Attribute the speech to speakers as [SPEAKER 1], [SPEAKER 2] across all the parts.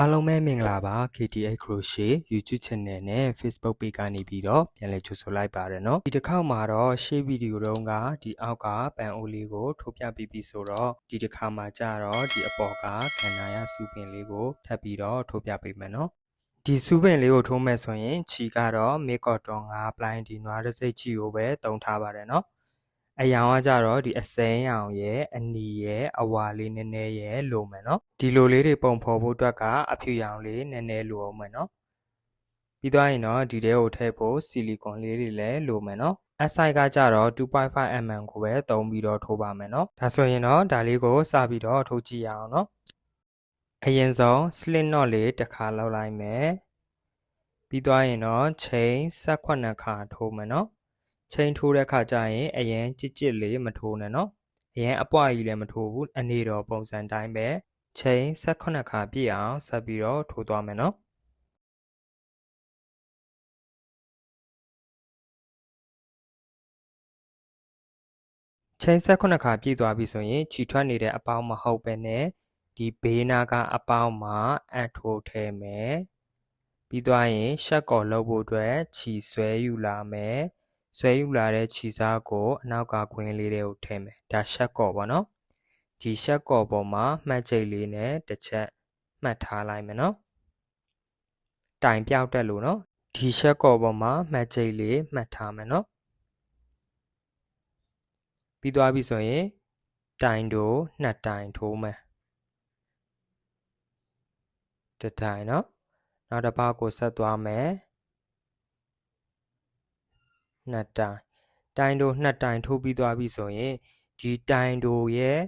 [SPEAKER 1] အားလုံးပဲမင်္ဂလာပါ KTH Crochet YouTube Channel နဲ့ Facebook Page ကနေပြီးတော့ပြန်လည်ကြိုဆိုလိုက်ပါရနော်ဒီတစ်ခေါက်မှာတော့ရှေ့ဗီဒီယိုတုန်းကဒီအောက်ကပန်အိုလေးကိုထုတ်ပြပြီးပြီဆိုတော့ဒီတစ်ခါမှာကြတော့ဒီအပေါ်ကခန္ဓာရစုပင်လေးကိုထပ်ပြီးတော့ထုတ်ပြပေးမယ်နော်ဒီစုပင်လေးကိုထိုးမဲ့ဆိုရင်ခြီကတော့မေကော့တွန်5ပလိုင်းဒီနွားတစ်စိတ်ခြီကိုပဲတုံထားပါတယ်နော် အယောင်ကကြတော့ဒီအစိမ်းရောင်ရဲ့အနီရဲ့အဝါလေးနည်းနည်းရဲ့လိုမယ်နော်ဒီလိုလေးတွေပုံဖော်ဖို့အတွက်ကအဖြူရောင်လေးနည်းနည်းလိုအောင်မယ်နော်ပြီးသွားရင်တော့ဒီတဲကိုထည့်ဖို့ဆီလီကွန်လေးတွေလည်းလိုမယ်နော် SI ကကြတော့ 2.5mm ကိုပဲသုံးပြီးတော့ထိုးပါမယ်နော်ဒါဆိုရင်တော့ဒါလေးကိုစပြီးတော့ထိုးကြည့်ရအောင်နော်အရင်ဆုံး slit knot လေးတစ်ခါလောက်လိုက်မယ်ပြီးသွားရင်တော့ chain 18ခါထိုးမယ်နော် ချိန်ထိုးတဲ့ခါကျရင်အရင်ကြစ်ကြစ်လေးမထိုးနဲ့နော်အရင်အပွားကြီးလည်းမထိုးဘူးအနေတော်ပုံစံတိုင်းပဲချိန်18ခါပြည့်အောင်ဆက်ပြီးတော့ထိုးသွားမယ်နော်ချိန်18ခါပြည့်သွားပြီဆိုရင်ခြိထွက်နေတဲ့အပေါင်းမဟုတ်ပဲနဲ့ဒီဘေးနာကအပေါင်းမှာအထိုးထဲမယ်ပြီးသွားရင်ရှက်ကော်လုပ်ဖို့အတွက်ခြီဆွဲယူလာမယ် ဆွဲယူလာတဲ့ခြေစားကိုအနောက်ကခွင်းလေးတွေကိုထည့်မယ်ဒါရှက်ကော်ပေါ့နော်ဒီရှက်ကော်ပေါ်မှာမှတ်ချိတ်လေးနဲ့တစ်ချက်မှတ်ထားလိုက်မယ်နော်တိုင်ပြောက်တက်လို့နော်ဒီရှက်ကော်ပေါ်မှာမှတ်ချိတ်လေးမှတ်ထားမယ်နော်ပြီးသွားပြီဆိုရင်တိုင်တို့နှစ်တိုင်ထိုးမယ်တတိုင်နော်နောက်တစ်ပါးကိုဆက်သွားမယ် နှစ်တိုင်တိုင်တို့နှစ်တိုင်ထိုးပြီးသွားပြီဆိုရင်ဒီတိုင်တို့ရဲ့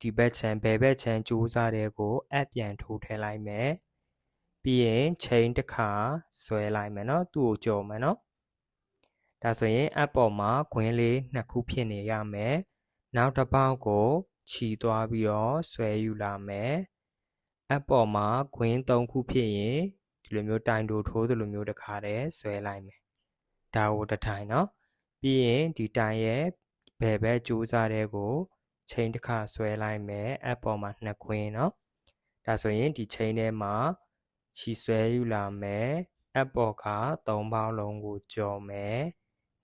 [SPEAKER 1] ဒီဘက်ခြမ်းဘယ်ဘက်ခြမ်းကြိုးစားတဲ့ကိုအပ်ပြန်ထိုးထည့်လိုက်မယ်ပြီးရင်ချိန်တစ်ခါဆွဲလိုက်မယ်နော်သူ့ကိုကြော်မယ်နော်ဒါဆိုရင်အပ်ပေါ်မှာခွင်းလေးနှစ်ခုဖြစ်နေရမယ်နောက်တစ်ပေါက်ကိုခြီသွားပြီးတော့ဆွဲယူလာမယ်အပ်ပေါ်မှာခွင်းသုံးခုဖြစ်ရင်ဒီလိုမျိုးတိုင်တိုထိုးသလိုမျိုးတစ်ခါတည်းဆွဲလိုက်မယ် ဒါကိုတစ်ထိုင်နော်ပြီးရင်ဒီတိုင်ရဲ့ဘယ်ဘက်ကြိုးစားတဲ့ကိုချိန်တစ်ခါဆွဲလိုက်မယ်အပေါ်မှာနှစ်ခွင်းနော်ဒါဆိုရင်ဒီချိန်ထဲမှာခြီဆွဲယူလာမယ်အပေါ်က3ပေါင်းလုံးကိုကြော်မယ်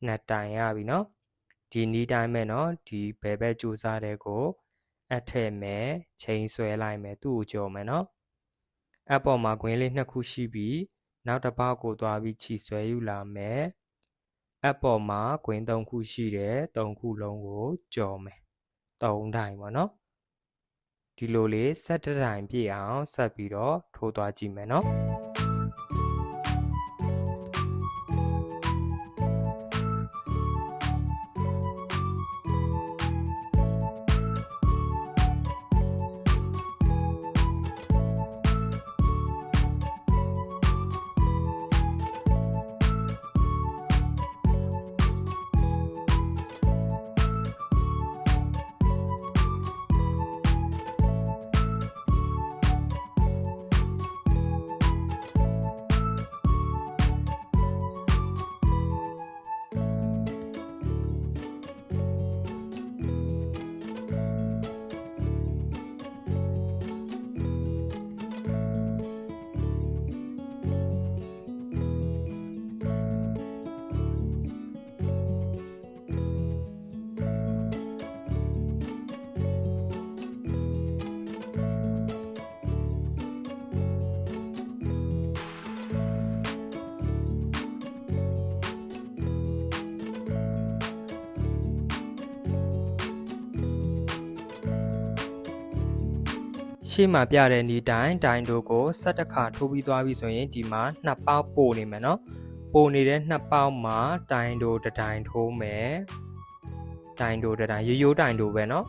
[SPEAKER 1] နှစ်တိုင်ရပြီနော်ဒီနီးတိုင်းပဲနော်ဒီဘယ်ဘက်ကြိုးစားတဲ့ကိုအထည့်မယ်ချိန်ဆွဲလိုက်မယ်သူ့ကိုကြော်မယ်နော်အပေါ်မှာခွင်းလေးနှစ်ခုရှိပြီးနောက်တစ်ပေါက်ကိုသွားပြီးခြီဆွဲယူလာမယ် အပ်ပေါ်မှာကွင်း၃ခုရှိတယ်၃ခုလုံးကိုကြော်မယ်၃တိုင်ပေါ့နော်ဒီလိုလေး၁၇တိုင်ပြည့်အောင်ဆက်ပြီးတော့ထိုးသွားကြည့်မယ်နော် ရှေ့မှာပြတဲ့ဒီတိုင်းတိုင်းတို့ကိုဆက်တစ်ခါထိုးပြီးသွားပြီဆိုရင်ဒီမှာနှစ်ပေါက်ပို့နေမယ်နော်ပို့နေတဲ့နှစ်ပေါက်မှာတိုင်းတို့တတိုင်းထိုးမယ်တိုင်းတို့တတိုင်းရိုးရိုးတိုင်းတို့ပဲနော်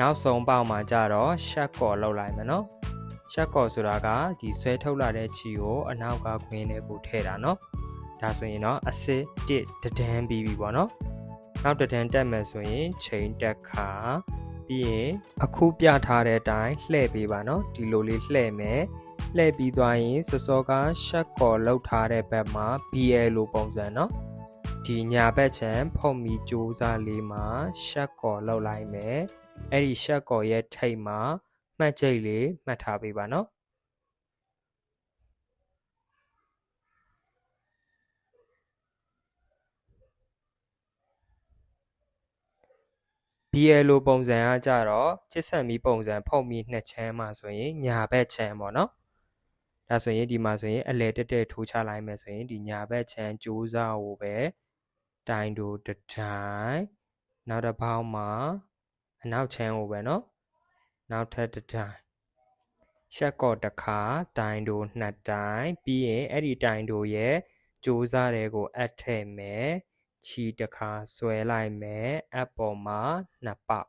[SPEAKER 1] နောက်ဆုံးပေါက်မှာကြတော့ရှက်ကော်လောက်လိုက်မယ်နော်ရှက်ကော်ဆိုတာကဒီဆွဲထုတ်လာတဲ့ခြီကိုအနောက်ကခွင်းထဲကိုထည့်တာနော်ဒါဆိုရင်တော့အစစ်1တဒန်းပြီးပြီပေါ့နော်နောက်တဒန်းတက်မယ်ဆိုရင်ချိန်တက်ခါ ပြီးရင်အခုပြထားတဲ့အတိုင်းလှည့်ပေးပါနော်ဒီလိုလေးလှည့်မယ်လှည့်ပြီးသွားရင်စောစောကရှက်ကော်လောက်ထားတဲ့ဘက်မှာ BL လိုပုံစံနော်ဒီညာဘက်ခြမ်းဖုန်မီစူးစားလေးမှာရှက်ကော်လောက်လိုက်မယ်အဲ့ဒီရှက်ကော်ရဲ့ထိပ်မှာမှတ်ချိတ်လေးမှတ်ထားပေးပါနော် BLO ပုံစံကကြတော့ချစ်ဆက်မီပုံစံဖုတ်မီနှစ်ချမ်းမှာဆိုရင်ညာဘက်ချမ်းပေါ့နော်ဒါဆိုရင်ဒီမှာဆိုရင်အလဲတက်တက်ထိုးချလိုက်မယ်ဆိုရင်ဒီညာဘက်ချမ်းကြိုးစားကိုပဲတိုင်တူတတိုင်းနောက်တစ်ပေါက်မှာအနောက်ချမ်းကိုပဲနော်နောက်ထပ်တတိုင်းရှက်ကော့တစ်ခါတိုင်တူနှစ်တိုင်းပြီးရင်အဲ့ဒီတိုင်တူရဲ့ကြိုးစားတွေကိုအပ်ထည့်မယ် ချီတစ်ခါဆွဲလိုက်မယ်အပ်ပေါ်မှာနှစ်ပေါက်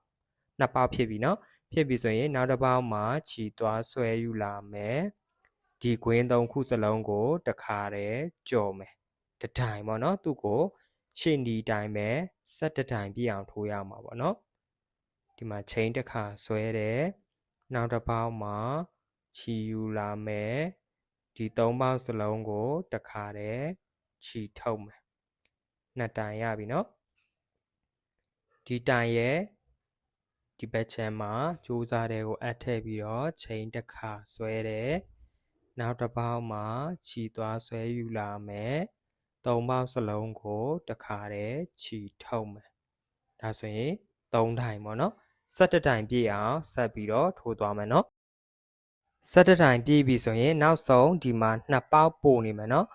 [SPEAKER 1] နှစ်ပေါက်ဖြစ်ပြီနော်ဖြစ်ပြီဆိုရင်နောက်တစ်ပေါက်မှာချီသွားဆွဲယူလာမယ်ဒီကွင်းသုံးခုစလုံးကိုတစ်ခါတည်းကြော်မယ်တတိုင်ပေါ့နော်သူ့ကိုရှင်းဒီတိုင်ပဲဆက်တတိုင်ပြအောင်ထိုးရမှာပေါ့နော်ဒီမှာချိန်တစ်ခါဆွဲတယ်နောက်တစ်ပေါက်မှာချီယူလာမယ်ဒီ၃ပေါက်စလုံးကိုတစ်ခါတည်းချီထုတ်မယ် နှစ်တန်ရပြီเนาะဒီတန်ရဲ့ဒီဘက်ချမ်းမှာကြိုးစားတဲ့ကိုအပ်ထည့်ပြီးတော့ချိန်တစ်ခါဆွဲတယ်နောက်တစ်ပေါက်မှာခြီသွားဆွဲယူလာမယ်သုံးပေါက်စလုံးကိုတစ်ခါတည်းခြီထုတ်မယ်ဒါဆိုရင်3တိုင်ပေါ့နော်17တိုင်ပြည့်အောင်ဆက်ပြီးတော့ထိုးသွားမယ်နော်17တိုင်ပြည့်ပြီဆိုရင်နောက်ဆုံးဒီမှာ2ပေါက်ပို့နေမယ်နော်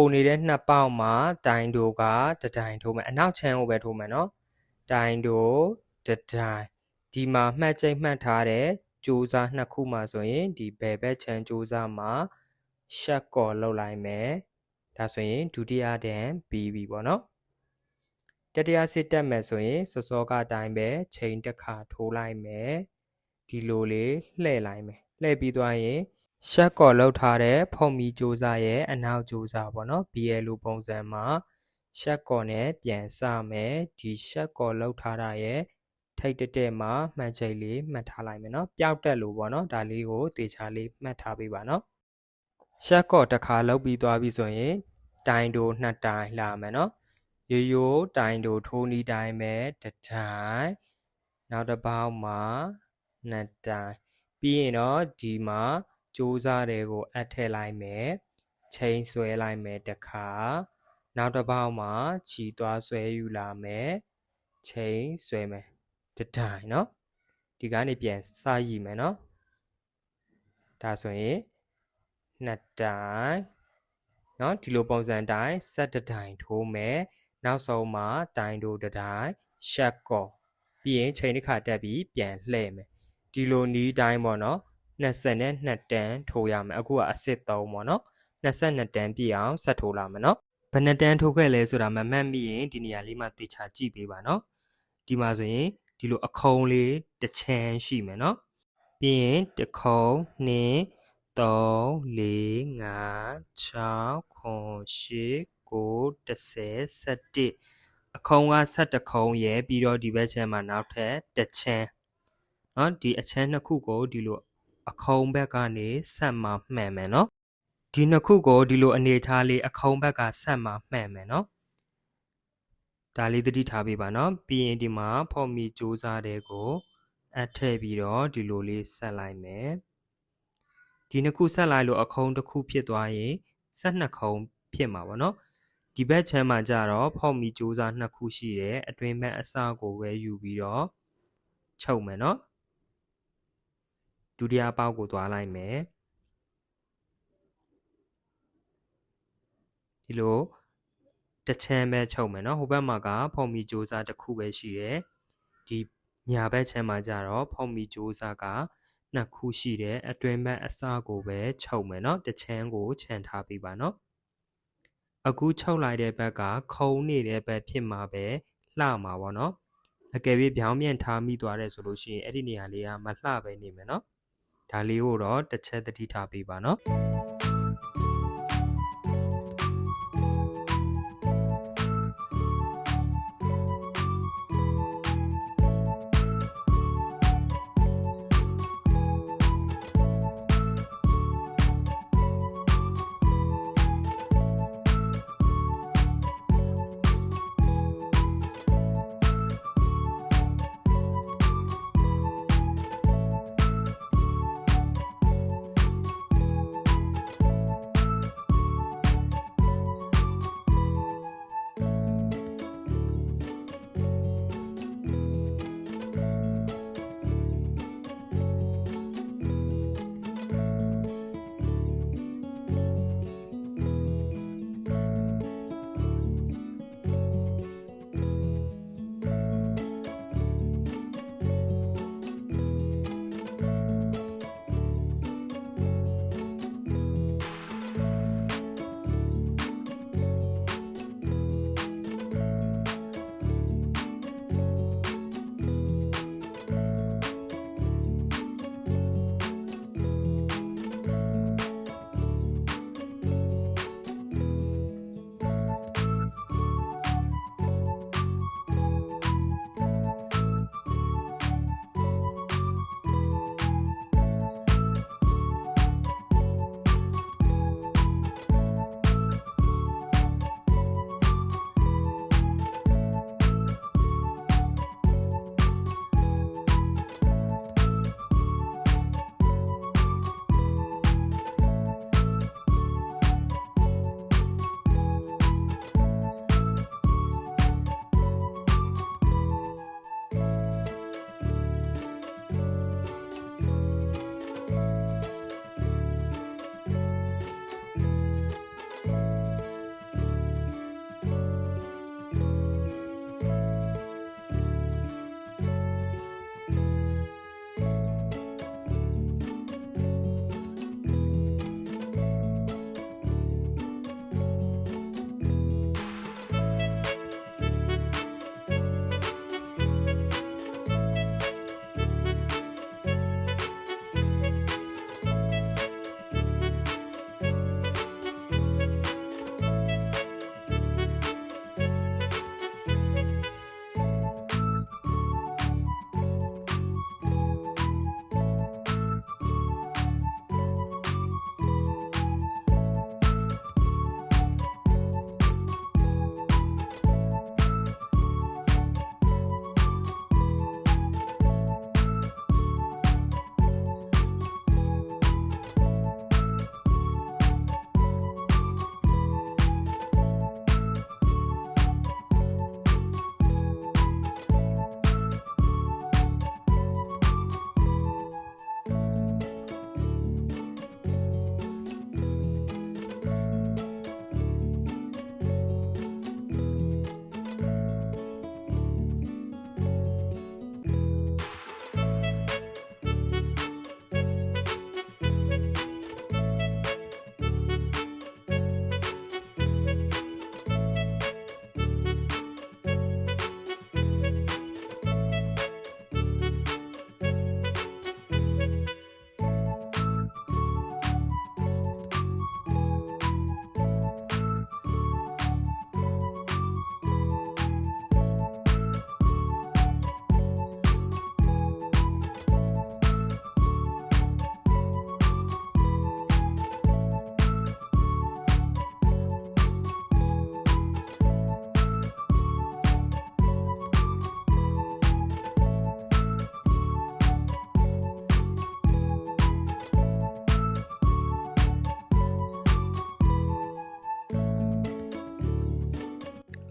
[SPEAKER 1] ပုံနေတဲ့နှစ်ပေါက်မှာဒိုင်ဒိုကတဒိုင်ထိုးမယ်အနောက်ချမ်းကိုပဲထိုးမယ်နော်ဒိုင်ဒိုတဒိုင်ဒီမှာမှတ်ချိတ်မှတ်ထားတဲ့ကြိုးစားနှစ်ခုမှာဆိုရင်ဒီဘယ်ဘက်ချမ်းကြိုးစားမှာရှက်ကော်လောက်လိုက်မယ်ဒါဆိုရင်ဒုတိယတန်းပြီးပြီပေါ့နော်တတိယစစ်တက်မယ်ဆိုရင်စောစောကအတိုင်းပဲချိန်တစ်ခါထိုးလိုက်မယ်ဒီလိုလေးလှည့်လိုက်မယ်လှည့်ပြီးသွားရင် ရှက်ကော်လောက်ထားတဲ့ဖုံမီစ조사ရဲ့အနောက်조사ပေါ့နော် BL လိုပုံစံမှာရှက်ကော်နဲ့ပြန်စမယ်ဒီရှက်ကော်လောက်ထားတာရဲ့ထိတ်တက်တက်မှာမှန်ချိန်လေးမှတ်ထားလိုက်မယ်နော်ပျောက်တက်လို့ပေါ့နော်ဒါလေးကိုတေချာလေးမှတ်ထားပေးပါနော်ရှက်ကော့တစ်ခါလောက်ပြီးသွားပြီဆိုရင်တိုင်တိုနှစ်တိုင်လာမယ်နော်ရိုးရိုးတိုင်တိုထိုးနီးတိုင်ပဲတစ်တိုင်နောက်တစ်ပေါက်မှာနှစ်တိုင်ပြီးရင်တော့ဒီမှာ စူးစားတွေကိုအပ်ထည့်လိုက်မယ်ချိန်ဆွဲလိုက်မယ်တစ်ခါနောက်တစ်ပေါက်မှာခြီသွားဆွဲယူလာမယ်ချိန်ဆွဲမယ်တတိုင်းเนาะဒီကနေပြန်စရည်မယ်เนาะဒါဆိုရင်နှစ်တိုင်းเนาะဒီလိုပုံစံတိုင်းဆက်တတိုင်းထိုးမယ်နောက်ဆုံးမှာတိုင်းတို့တတိုင်းရှက်ကောပြီးရင်ချိန်တစ်ခါတက်ပြီးပြန်လှည့်မယ်ဒီလိုနီးတိုင်းပေါ့เนาะ 22တန်ထိုးရမယ်အခုကအစစ်3ပေါ့နော်22တန်ပြည့်အောင်ဆက်ထိုးလာမယ်နော်ဘယ်နှတန်ထိုးခဲ့လဲဆိုတာမမှတ်မိရင်ဒီနေရာလေးမှာတေချာကြည့်ပေးပါနော်ဒီမှာဆိုရင်ဒီလိုအခုံလေးတစ်ချမ်းရှိမယ်နော်ပြီးရင်တခုံ2 3 4 5 6 9 10 9 10 11အခုံက71ခုံရယ်ပြီးတော့ဒီဘက်ချမ်းမှာနောက်ထပ်တစ်ချမ်းเนาะဒီအချမ်းနှစ်ခုကိုဒီလို ခုံးဘက်ကနေဆက်မှမှန်မယ်နော်ဒီနှစ်ခုကိုဒီလိုအနေထားလေးအခုံးဘက်ကဆက်မှမှန်မယ်နော်ဒါလေးသတိထားပေးပါနော်ပြီးရင်ဒီမှာဖော်မီစူးစားတဲ့ကိုအပ်ထည့်ပြီးတော့ဒီလိုလေးဆက်လိုက်မယ်ဒီနှစ်ခုဆက်လိုက်လို့အခုံးတစ်ခုဖြစ်သွားရင်ဆက်နှစ်ခုံးဖြစ်မှာပေါ့နော်ဒီဘက်ချမ်းမှာကြတော့ဖောက်မီစူးစားနှစ်ခုရှိတယ်အတွင်းဘက်အစကိုဝဲယူပြီးတော့ချုပ်မယ်နော် ဒုတိယပေါက်ကိုသွားလိုက်မယ်ဒီလိုတစ်ချမ်းပဲချုပ်မယ်เนาะဟိုဘက်မှာကဖော်မီစူးစားတစ်ခုပဲရှိတယ်ဒီညာဘက်ချမ်းမှာကြတော့ဖော်မီစူးစားကနှစ်ခုရှိတယ်အတွင်းဘက်အစကိုပဲချုပ်မယ်เนาะတစ်ချမ်းကိုခြံထားပေးပါเนาะအခုချုပ်လိုက်တဲ့ဘက်ကခုံနေတဲ့ဘက်ဖြစ်မှာပဲလှမှာပေါ့เนาะအကယ်၍ပြောင်းပြန်ထားမိသွားတယ်ဆိုလို့ရှိရင်အဲ့ဒီနေရာလေးကမလှပဲနေမယ်เนาะ ဒါလေးကိုတော့တစ်ချက်သတိထားပေးပါเ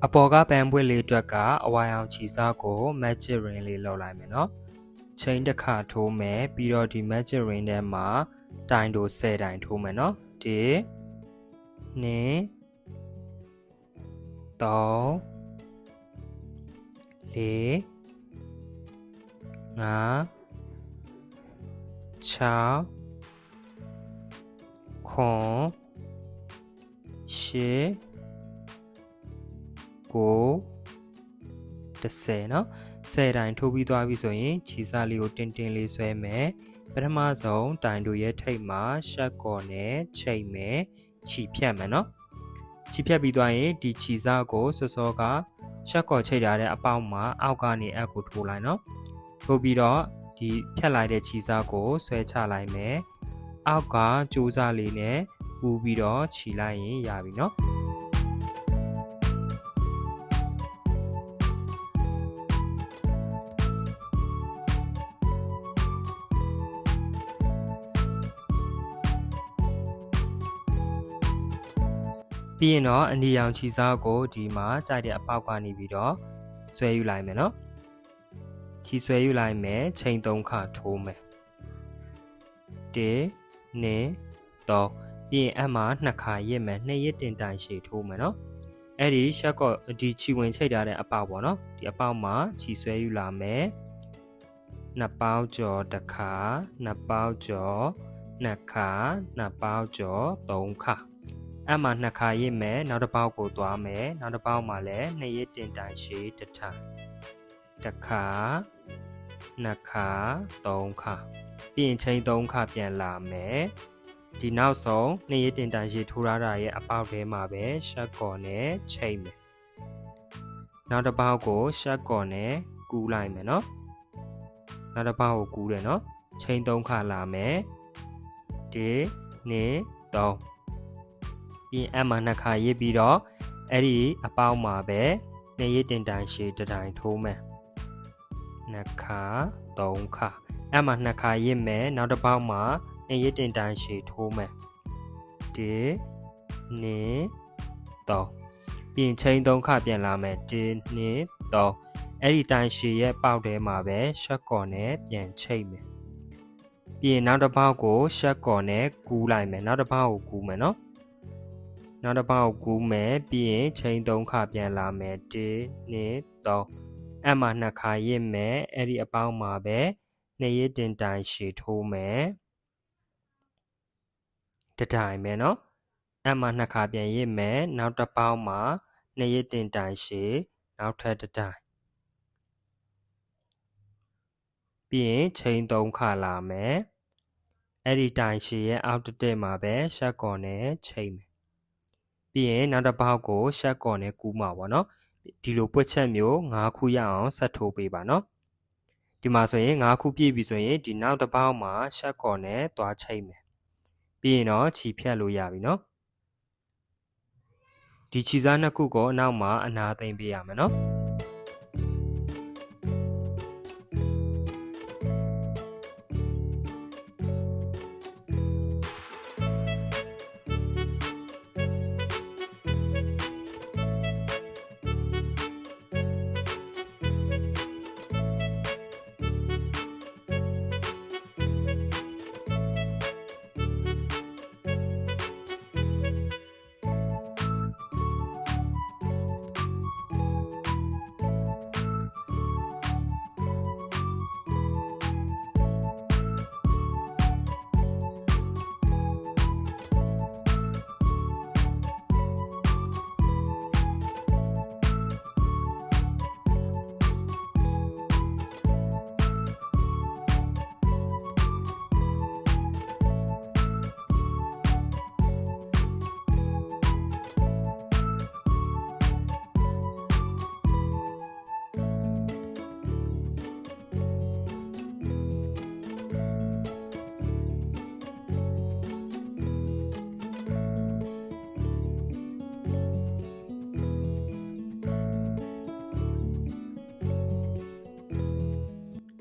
[SPEAKER 1] အပေါ်ကပန်းပွင့်လေးအတွက်ကအဝါရောင်ချီစားကို magic ring လေးလောက်လိုက်မယ်နော်ချိန်တစ်ခါထိုးမယ်ပြီးတော့ဒီ magic ring ထဲမှာတိုင်တို့10တိုင်ထိုးမယ်နော်1 2 3 4 5 6ခွန်ရှ စ်ကို30เนาะ10တိုင်ထိုးပြီးသွားပြီဆိုရင်ခြေစားလေးကိုတင်းတင်းလေးဆွဲမယ်ပထမဆုံးတိုင်တို့ရဲ့ထိပ်မှာရှက်ကော်နဲ့ချိတ်မယ်ခြိဖြတ်မယ်เนาะခြိဖြတ်ပြီးသွားရင်ဒီခြေစားကိုစောစောကရှက်ကော်ချိတ်ထားတဲ့အပေါက်မှာအောက်ကနေအက်ကိုထိုးလိုက်เนาะထိုးပြီးတော့ဒီဖြတ်လိုက်တဲ့ခြေစားကိုဆွဲချလိုက်မယ်အောက်ကကြိုးစားလေးနဲ့ပူပြီးတော့ခြိလိုက်ရင်ရပြီเนาะ ပြီးရင်တော့အနီရောင်ခြီစားကိုဒီမှာကြိုက်တဲ့အပေါက်ကနေပြီးတော့ဆွဲယူလိုက်မယ်နော်ခြီဆွဲယူလိုက်မယ်ချိန်၃ခါထိုးမယ်1 2 3ပြီးရင်အမှနှစ်ခါရစ်မယ်နှစ်ရစ်တင်တိုင်ရှည်ထိုးမယ်နော်အဲ့ဒီရှက်ကော့ဒီခြီဝင်ချိတ်ထားတဲ့အပေါက်ပေါ့နော်ဒီအပေါက်မှာခြီဆွဲယူလာမယ်နှစ်ပေါက်ကျော်တစ်ခါနှစ်ပေါက်ကျော်နှစ်ခါနှစ်ပေါက်ကျော်သုံးခါ အဲ့မှာနှစ်ခါရစ်မယ်နောက်တစ်ပေါက်ကိုသွားမယ်နောက်တစ်ပေါက်မှာလည်းနှစ်ရစ်တင်တိုင်ရှည်တစ်ထပ်တစ်ခါနှစ်ခါသုံးခါပြီးရင်ချိန်သုံးခါပြန်လာမယ်ဒီနောက်ဆုံးနှစ်ရစ်တင်တိုင်ရှည်ထိုးထားတာရဲ့အပေါက်ထဲမှာပဲရှက်ကော်နဲ့ချိန်မယ်နောက်တစ်ပေါက်ကိုရှက်ကော်နဲ့ကူးလိုက်မယ်နော်နောက်တစ်ပေါက်ကိုကူးတယ်နော်ချိန်သုံးခါလာမယ်1 2 3 ပြီးအမှနှစ်ခါရစ်ပြီးတော့အဲ့ဒီအပေါက်မှာပဲနှစ်ရစ်တင်တိုင်ရှည်တစ်တိုင်ထိုးမယ်နှစ်ခါသုံးခါအမှနှစ်ခါရစ်မယ်နောက်တစ်ပေါက်မှာနှစ်ရစ်တင်တိုင်ရှည်ထိုးမယ်1 2 3ပြီးရင်ချိန်သုံးခါပြန်လာမယ်1 2 3အဲ့ဒီတိုင်ရှည်ရဲ့ပေါက်ထဲမှာပဲရှက်ကော်နဲ့ပြန်ချိတ်မယ်ပြီးရင်နောက်တစ်ပေါက်ကိုရှက်ကော်နဲ့ကူးလိုက်မယ်နောက်တစ်ပေါက်ကိုကူးမယ်နော် နောက်တစ်ပေါက်ကူးမယ်ပြီးရင်ချိန်သုံးခါပြန်လာမယ်1 2 3အဲ့မှာနှစ်ခါရစ်မယ်အဲ့ဒီအပေါင်းမှာပဲနှစ်ရစ်တင်တိုင်ရှည်ထိုးမယ်တတိုင်မယ်နော်အဲ့မှာနှစ်ခါပြန်ရစ်မယ်နောက်တစ်ပေါင်းမှာနှစ်ရစ်တင်တိုင်ရှည်နောက်ထပ်တတိုင်ပြီးရင်ချိန်သုံးခါလာမယ်အဲ့ဒီတိုင်ရှည်ရဲ့အောက်တစ်တက်မှာပဲရှက်ကော်နဲ့ချိန်မယ် ပြီးရင်နောက်တစ်ပေါက်ကိုရှက်ကော်နဲ့ကူးမှာပေါ့နော်ဒီလိုပွက်ချက်မျိုး၅ခုရအောင်ဆက်ထိုးပေးပါနော်ဒီမှာဆိုရင်၅ခုပြည့်ပြီဆိုရင်ဒီနောက်တစ်ပေါက်မှာရှက်ကော်နဲ့သွားချိတ်မယ်ပြီးရင်တော့ခြီဖြတ်လို့ရပြီနော်ဒီခြီစားနှစ်ခုကိုအနောက်မှာအနာသိမ့်ပေးရမယ်နော်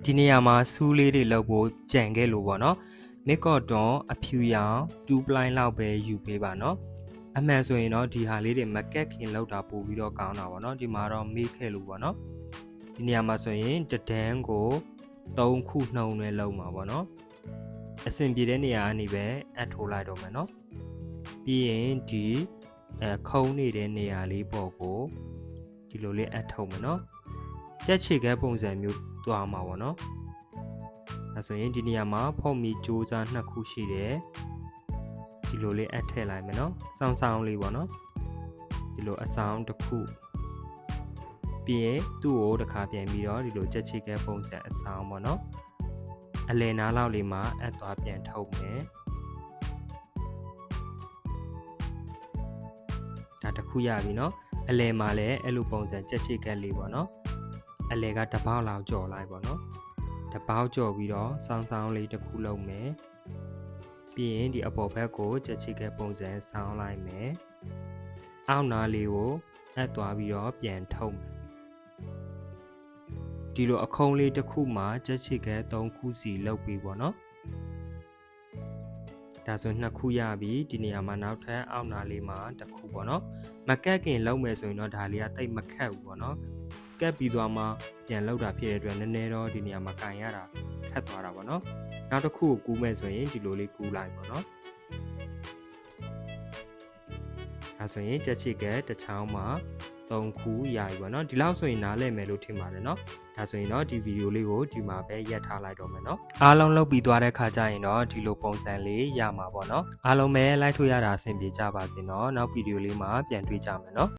[SPEAKER 1] ဒီနေရာမှာစူးလေးတွေလောက်ဖို့ကြံခဲ့လို့ပေါ့နော်မစ်ကော့တွန်အဖြူရောင်2ပလိုင်းလောက်ပဲယူပေးပါနော်အမှန်ဆိုရင်တော့ဒီဟာလေးတွေမကက်ခင်လောက်တာပို့ပြီးတော့ကောင်းတာပေါ့နော်ဒီမှာတော့မေးခဲ့လို့ပေါ့နော်ဒီနေရာမှာဆိုရင်တဒန်းကို3ခုနှုံနဲ့လုံးမှာပေါ့နော်အဆင်ပြေတဲ့နေရာကနေပဲအပ်ထိုးလိုက်တော့မယ်နော်ပြီးရင်ဒီအဲခုံးနေတဲ့နေရာလေးပေါ်ကိုဒီလိုလေးအပ်ထုံမယ်နော်ကြက်ချေခဲပုံစံမျိုး သွားမှာပေါ့နော်အဲဆိုရင်ဒီနေရာမှာဖောက်မီစူးစမ်းနှစ်ခုရှိတယ်ဒီလိုလေးအပ်ထည့်လိုက်မယ်နော်စောင်းစောင်းလေးပေါ့နော်ဒီလိုအဆောင်တစ်ခုပြီးရင်သူ့ကိုတစ်ခါပြန်ပြီးတော့ဒီလိုချက်ချစ်ကဲပုံစံအဆောင်ပေါ့နော်အလယ်နားလောက်လေးမှာအပ်သွားပြန်ထုတ်မယ်ဒါတစ်ခုရပြီနော်အလယ်မှာလည်းအဲ့လိုပုံစံချက်ချစ်ကဲလေးပေါ့နော် အလယ်ကတစ်ပေါက်လောက်ကြော်လိုက်ပေါ့နော်တစ်ပေါက်ကြော်ပြီးတော့စောင်းစောင်းလေးတစ်ခုလုံးမယ်ပြီးရင်ဒီအပေါ်ဘက်ကိုချက်ချစ်ကပုံစံဆောင်းလိုက်မယ်။အောက်နားလေးကိုအပ်သွားပြီးတော့ပြန်ထုတ်မယ်။ဒီလိုအခုံးလေးတစ်ခုမှာချက်ချစ်က3ခုစီလောက်ပြီးပေါ့နော်။ဒါဆိုနှစ်ခုရပြီဒီနေရာမှာနောက်ထပ်အောက်နားလေးမှာတစ်ခုပေါ့နော်။မကက်ခင်လောက်မယ်ဆိုရင်တော့ဒါလေးကတိတ်မခက်ဘူးပေါ့နော်။ ကက်ပြီးသွားမှပြန်လောက်တာဖြစ်တဲ့အတွက်နည်းနည်းတော့ဒီနေရာမှာကင်ရတာခက်သွားတာပေါ့နော်။နောက်တစ်ခုကိုကူးမဲ့ဆိုရင်ဒီလိုလေးကူးလိုက်ပါတော့။ဒါဆိုရင်ကြက်ချစ်ကတစ်ချောင်းမှာ3ခုရပြီပေါ့နော်။ဒီလောက်ဆိုရင်နားလည်မယ်လို့ထင်ပါတယ်နော်။ဒါဆိုရင်တော့ဒီဗီဒီယိုလေးကိုဒီမှာပဲရပ်ထားလိုက်တော့မယ်နော်။အားလုံးလုပ်ပြီးသွားတဲ့ခါကျရင်တော့ဒီလိုပုံစံလေးရမှာပေါ့နော်။အားလုံးပဲလိုက်ထုတ်ရတာအဆင်ပြေကြပါစေနော်။နောက်ဗီဒီယိုလေးမှာပြန်တွေ့ကြမယ်နော်။